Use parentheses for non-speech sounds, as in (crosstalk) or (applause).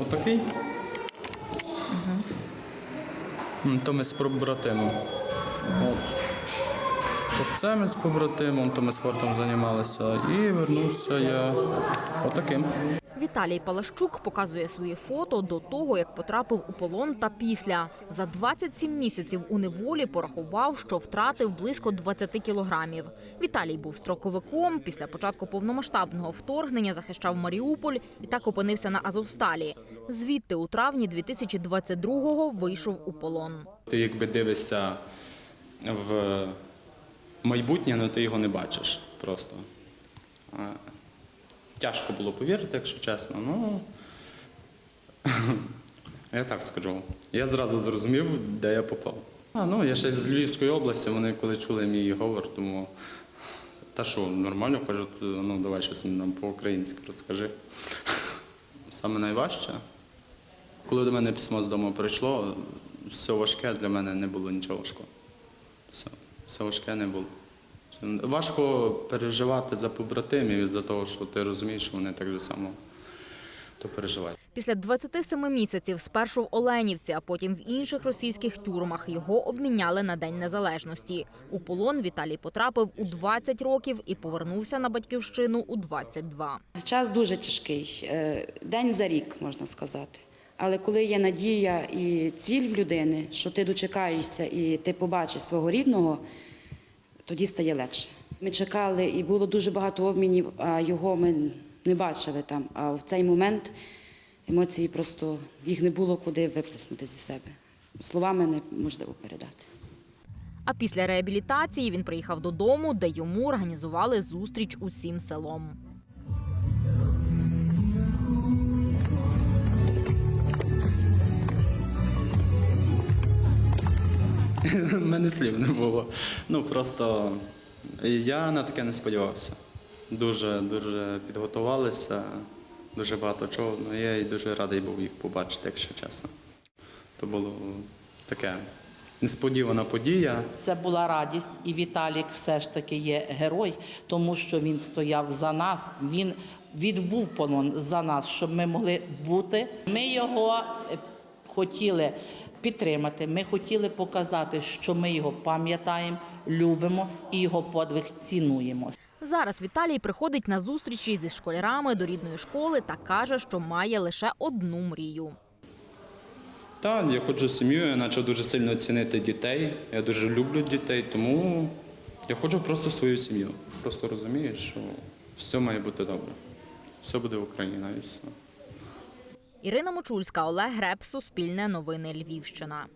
Отакий. Угу. То ми з побратимом. Оце ми з побратимом, то ми спортом займалися. І вернувся я отаким. Віталій Палащук показує свої фото до того, як потрапив у полон та після. За 27 місяців у неволі порахував, що втратив близько 20 кілограмів. Віталій був строковиком. Після початку повномасштабного вторгнення захищав Маріуполь і так опинився на Азовсталі. Звідти у травні 2022-го вийшов у полон. Ти якби дивишся в майбутнє, але ти його не бачиш просто. Тяжко було повірити, якщо чесно. Ну, (laughs) я так скажу. Я зразу зрозумів, де я попав. А, ну, я ще з Львівської області, вони коли чули мій говор, тому та що, нормально кажуть, ну давай щось нам по-українськи розкажи. (laughs) Саме найважче, коли до мене письмо з дому прийшло, все важке для мене не було нічого важкого. Все, все важке не було. Важко переживати за побратимів за того, що ти розумієш, що вони так же само то переживають. Після 27 місяців спершу в Оленівці, а потім в інших російських тюрмах його обміняли на День Незалежності. У полон Віталій потрапив у 20 років і повернувся на батьківщину у 22. Час дуже тяжкий, е, день за рік, можна сказати. Але коли є надія і ціль в людини, що ти дочекаєшся і ти побачиш свого рідного, тоді стає легше. Ми чекали, і було дуже багато обмінів, а його ми не бачили там. А в цей момент емоції просто їх не було куди виплеснути зі себе. Словами неможливо передати. А після реабілітації він приїхав додому, де йому організували зустріч усім селом. У мене слів не було. Ну просто я на таке не сподівався. Дуже дуже підготувалися, дуже багато чого. Ну, я і дуже радий був їх побачити, якщо чесно. То було таке несподівана подія. Це була радість, і Віталік все ж таки є герой, тому що він стояв за нас. Він відбув полон за нас, щоб ми могли бути. Ми його хотіли підтримати. Ми хотіли показати, що ми його пам'ятаємо, любимо і його подвиг цінуємо. Зараз Віталій приходить на зустрічі зі школярами до рідної школи та каже, що має лише одну мрію. Так, я хочу сім'ю, я почав дуже сильно цінити дітей. Я дуже люблю дітей, тому я хочу просто свою сім'ю. Просто розумію, що все має бути добре. Все буде Україна і все. Ірина Мочульська, Олег Греб, Суспільне новини Львівщина.